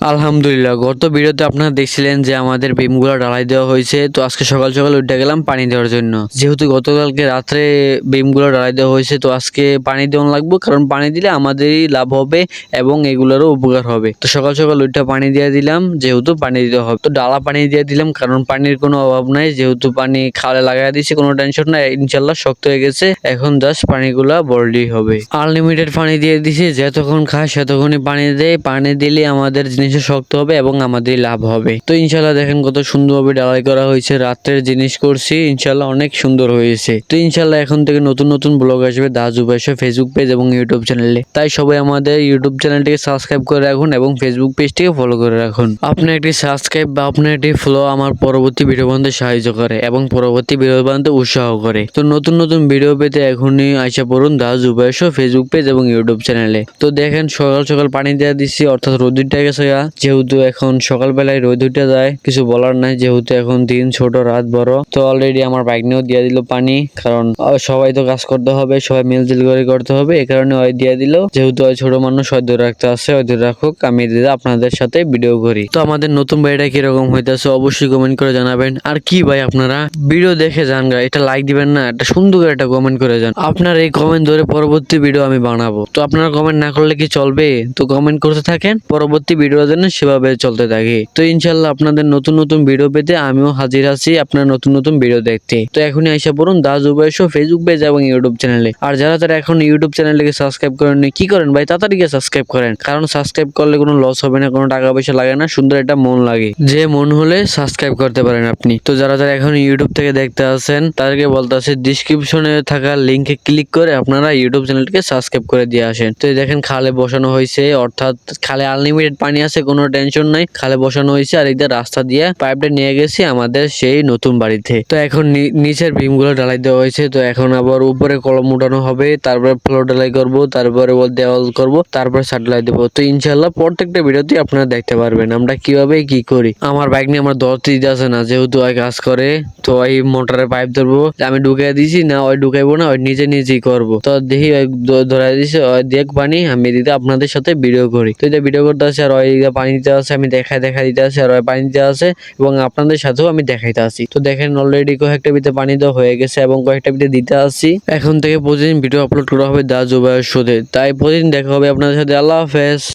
আলহামদুলিল্লাহ, গত ভিডিওতে আপনারা দেখছিলেন যে আমাদের বিমগুলো ডালাই দেওয়া হয়েছে, তো আজকে সকাল সকাল উঠে গেলাম পানি দেওয়ার জন্য। যেহেতু গতকালকে রাত্রে বিমগুলো ডালাই দেওয়া হয়েছে, তো আজকে পানি দেওয়া লাগবে, কারণ পানি দিলে আমাদেরই লাভ হবে এবং এগুলোরও উপকার হবে। তো সকাল সকাল উঠে পানি দিয়ে দিলাম, যেহেতু পানি দিতে হবে। তো ডালা পানি দিয়ে দিলাম, কারণ পানির কোনো অভাব নাই, যেহেতু পানি খালে লাগাই দিয়েছে, কোনো টেনশন নাই, ইনশাল্লাহ শক্ত হয়ে গেছে, এখন জাস্ট পানিগুলা বলডি হবে। আনলিমিটেড পানি দিয়ে দিছি, যতক্ষণ খায় সেতক্ষণই পানি দেয়, পানি দিলে আমাদের জিনিসটা শক্ত হবে এবং আমাদের লাভ হবে। তো ইনশাল্লাহ দেখেন কত সুন্দরভাবে ডালাই করা হয়েছে, রাত্রের জিনিস করছি, ইনশাল্লাহ অনেক সুন্দর হয়েছে। তো ইনশাল্লাহ এখন থেকে নতুন নতুন ব্লগ আসবে দাজু বাইশো ফেসবুক পেজ এবং ইউটিউব চ্যানেলে তাই সবাই আমাদের ইউটিউব চ্যানেলটিকে সাবস্ক্রাইব করে রাখুন এবং ফেসবুক পেজটিকে ফলো করে রাখুন। আপনার একটি সাবস্ক্রাইব বা আপনার একটি ফলো আমার পরবর্তী ভিডিও বানাতে সাহায্য করে এবং পরবর্তী ভিডিও বানাতে উৎসাহ করে। তো নতুন নতুন ভিডিও পেতে এখনই আইসা পড়ুন দাস উভয়শো ফেসবুক পেজ এবং ইউটিউব চ্যানেলে তো দেখেন সকাল সকাল পানি দেওয়া দিচ্ছি অর্থাৎ রোদ্দুরটা গেছে যেহেতু এখন সকালবেলায় রোদ উঠে যায়, কিছু বলার নাই, যেহেতু এখন দিন ছোট, রাত বড়। তো অলরেডি আমার বাইক নিয়েও দিয়ে দিল পানি, কারণ সবাই তো কাজ করতে হবে, সবাই মিলজিল করে করতে হবে এই কারণে ওই দিয়ে দিল। যেহেতু ওই ছোট মানুষ দূরে রাখতে আসছে ওই দূরে রাখুক, আমি দিদা আপনাদের সাথে ভিডিও করি। তো আমাদের নতুন বাড়িটা কীরকম হইতেছে, অবশ্যই কমেন্ট করে জানাবেন। আর কি ভাই আপনারা? ভিডিও দেখে যান এটা লাইক দিবেন না একটা সুন্দর করে একটা কমেন্ট করে যান। আপনার এই কমেন্ট ধরে পরবর্তী ভিডিও আমি বানাবো। তো আপনারা কমেন্ট না করলে কি চলবে? তো কমেন্ট করতে থাকেন, পরবর্তী ভিডিও যেন সেভাবে চলতে থাকে। তো ইনশাল্লাহ আপনাদের নতুন নতুন ভিডিও পেতে আমিও হাজির আছি আপনার নতুন নতুন ভিডিও দেখতে। তো এখনই আইসা পড়ুন দাস উভয়শো ফেসবুক পেজ এবং ইউটিউব চ্যানেলে আর যারা তারা এখন ইউটিউব চ্যানেলটিকে সাবস্ক্রাইব করেননি, কি করেন ভাই? তাড়াতাড়ি সাবস্ক্রাইব করেন। কারণ সাবস্ক্রাইব করলে কোনো লস হবে না, কোনো টাকা পয়সা লাগে না, সুন্দর একটা মন লাগে। যে মন হলে সাবস্ক্রাইব করতে পারেন আপনি। তো যারা যারা এখন ইউটিউব থেকে দেখতে আসেন, তাদেরকে বলতে আছে ডিসক্রিপশনে থাকা লিঙ্কে ক্লিক করে আপনারা ইউটিউব চ্যানেলটিকে সাবস্ক্রাইব করে দিয়ে আসেন। তো দেখেন খালে বসানো হয়েছে অর্থাৎ খালে আনলিমিটেড পানি আছে কোনো টেনশন নাই। খালে বসানো হয়েছে আর এইটা রাস্তা দিয়ে পাইপটা নিয়ে গেছি আমাদের সেই নতুন বাড়িতে। তো এখন নিচের ভীমগুলো ঢালাই দেওয়া হয়েছে। তো এখন আবার উপরে কলম উঠানো হবে, তারপরে ফ্লোর ঢালাই করব, তারপরে দেওয়াল করব, তারপরে স্যাটেলাইট দেবো। তো ইনশাল্লাহ প্রত্যেকটা ভিডিওতে আপনারা দেখতে পারবেন আমরা কীভাবে কি করি। আমার বাইক নিয়ে আমার দরদ দিতে আছে না, যেহেতু ওই কাজ করে, তো ওই মোটরের পাইপ ধরবো, আমি ঢুকাই দিছি, না ওই ঢুকাইবো না, ওই নিজে নিজেই করব। তো দেখি ওই ধরাই দিছে, ওই দেখ পানি আমি দিতে আপনাদের সাথে ভিডিও করি। তো এটা ভিডিও করতে আছে আর ওই দিকে পানি দিতে আসে আমি দেখায় দেখা দিতে আছে, আর পানি দিতে আসে এবং আপনাদের সাথেও আমি দেখাইতে আসি তো দেখেন অলরেডি কয়েকটা বিতে পানি দেওয়া হয়ে গেছে এবং কয়েকটা বিতে দিতে আসি এখন থেকে প্রতিদিন ভিডিও আপলোড করা হবে দা উভয়ের শোধে। তাই প্রতিদিন দেখা হবে আপনাদের সাথে। আল্লাহ হাফেজ।